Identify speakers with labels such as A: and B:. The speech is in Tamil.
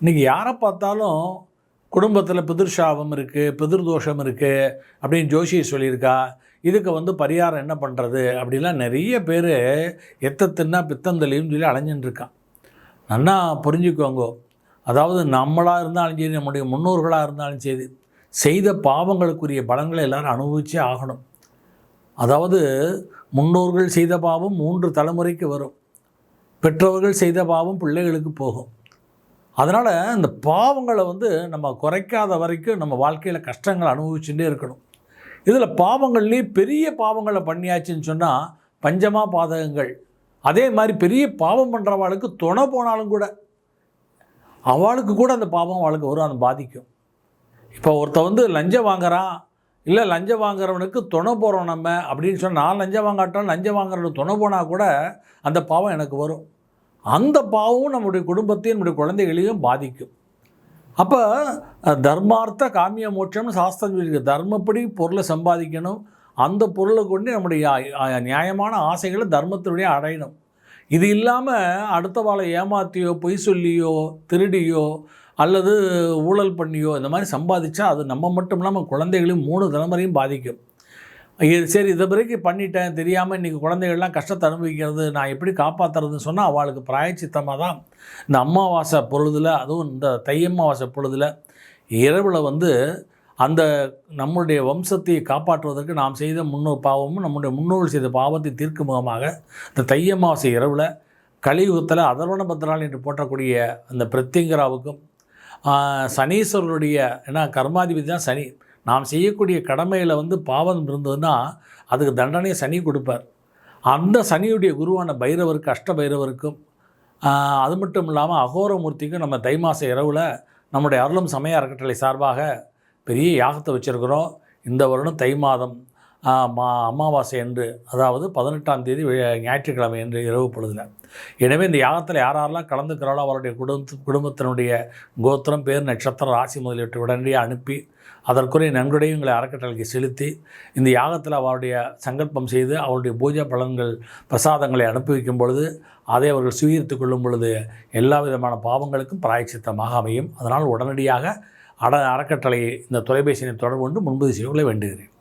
A: இன்றைக்கி யாரை பார்த்தாலும் குடும்பத்தில் பிதிர்ஷாபம் இருக்குது பிதிர்தோஷம் இருக்குது அப்படின்னு ஜோஷி சொல்லியிருக்கா. இதுக்கு வந்து பரிகாரம் என்ன பண்ணுறது அப்படிலாம் நிறைய பேர் எத்த தின்னா பித்தந்தலியும் சொல்லி அலைஞ்சுட்டு இருக்கான் நல்லா புரிஞ்சுக்கோங்க. அதாவது நம்மளாக இருந்தாலும் சரி நம்முடைய முன்னோர்களாக இருந்தாலும் சரி செய்த பாவங்களுக்குரிய பலங்களை எல்லோரும் அனுபவிச்சே ஆகணும். அதாவது முன்னோர்கள் செய்த பாவம் மூன்று தலைமுறைக்கு வரும். பெற்றவர்கள் செய்த பாவம் பிள்ளைகளுக்கு போகும். அதனால் இந்த பாவங்களை வந்து நம்ம குறைக்காத வரைக்கும் நம்ம வாழ்க்கையில் கஷ்டங்களை அனுபவிச்சுட்டே இருக்கணும். இதில் பாவங்கள்லேயும் பெரிய பாவங்களை பண்ணியாச்சுன்னு சொன்னால் பஞ்சமா பாதகங்கள். அதே மாதிரி பெரிய பாவம் பண்ணுறவாளுக்கு துணை போனாலும் கூட அவளுக்கு கூட அந்த பாவம் அவளுக்கு வரும் அந்த பாதிக்கும். இப்போ ஒருத்த வந்து லஞ்சம் வாங்குறான் இல்லை லஞ்சம் வாங்குறவனுக்கு துணை போகிறோம் நம்ம அப்படின்னு சொன்னால் நான் லஞ்சம் வாங்காட்டாலும் லஞ்சம் வாங்குறவனுக்கு துணை போனால் கூட அந்த பாவம் எனக்கு வரும். அந்த பாவமும் நம்முடைய குடும்பத்தையும் நம்முடைய குழந்தைகளையும் பாதிக்கும். அப்போ தர்மார்த்த காமிய மோட்சம்னு சாஸ்திரம் சொல்லியிருக்கு. தர்மப்படி பொருளை சம்பாதிக்கணும். அந்த பொருளை கொண்டு நம்முடைய நியாயமான ஆசைகளை தர்மத்தினுடைய அடையணும். இது இல்லாமல் அடுத்த வாழை ஏமாத்தியோ பொய் சொல்லியோ திருடியோ அல்லது ஊழல் பண்ணியோ இந்த மாதிரி சம்பாதிச்சா அது நம்ம மட்டும் இல்லாமல் குழந்தைகளையும் மூணு தலைமுறையும் பாதிக்கும். சரி இதை வரைக்கும் பண்ணிட்டேன். தெரியாமல் இன்றைக்கி குழந்தைகள்லாம் கஷ்டத்தை அனுபவிக்கிறது நான் எப்படி காப்பாற்றுறதுன்னு சொன்னால் அவளுக்கு பிராயச்சித்தமாக தான். இந்த அமாவாசை பொழுதில் அதுவும் இந்த தையம்மாவாசை பொழுதில் இரவில் வந்து அந்த நம்முடைய வம்சத்தை காப்பாற்றுவதற்கு நாம் செய்த முன்னோர் பாவமும் நம்முடைய முன்னோர்கள் செய்த பாவத்தை தீர்க்கும் முகமாக இந்த தையம்மாவாசை இரவில் கலியுகத்தில் அதர்வண பத்ரால் என்று போற்றக்கூடிய அந்த பிரத்யங்கராவுக்கும் சனீஸ்வரருடைய ஏன்னா கர்மாதிபதி தான் சனி. நாம் செய்யக்கூடிய கடமையில் வந்து பாவம் இருந்ததுன்னா அதுக்கு தண்டனையை சனி கொடுப்பார். அந்த சனியுடைய குருவான பைரவருக்கு அஷ்ட பைரவருக்கும் அது மட்டும் இல்லாமல் அகோரமூர்த்திக்கும் நம்ம தை மாத இரவில் நம்முடைய அருளும் சமய அறக்கட்டளை சார்பாக பெரிய யாகத்தை வச்சுருக்கிறோம். இந்த வருடம் தை மாதம். மா அமாவாசை என்று அதாவது பதினெட்டாம் தேதி ஞாயிற்றுக்கிழமை என்று இரவு பொழுதில். எனவே இந்த யாகத்தில் யார் யாரெல்லாம் கலந்துக்கிறாளோ அவருடைய குடும்ப குடும்பத்தினுடைய கோத்திரம் பேர் நட்சத்திரம் ராசி முதலியவற்றை உடனடியாக அனுப்பி அதற்குரிய நன்கொடையும் எங்களை அறக்கட்டளைக்கு செலுத்தி இந்த யாகத்தில் அவருடைய சங்கல்பம் செய்து அவருடைய பூஜை பலன்கள் பிரசாதங்களை அனுப்பி வைக்கும் பொழுது அதை அவர்கள் சுவீகரித்து கொள்ளும் பொழுது எல்லா விதமான பாவங்களுக்கும் பிராயச்சித்தமாக அமையும். அதனால் உடனடியாக அட அறக்கட்டளையை இந்த தொலைபேசியை தொடர்பு கொண்டு முன்பதிவு செய்வதை வேண்டுகிறேன்.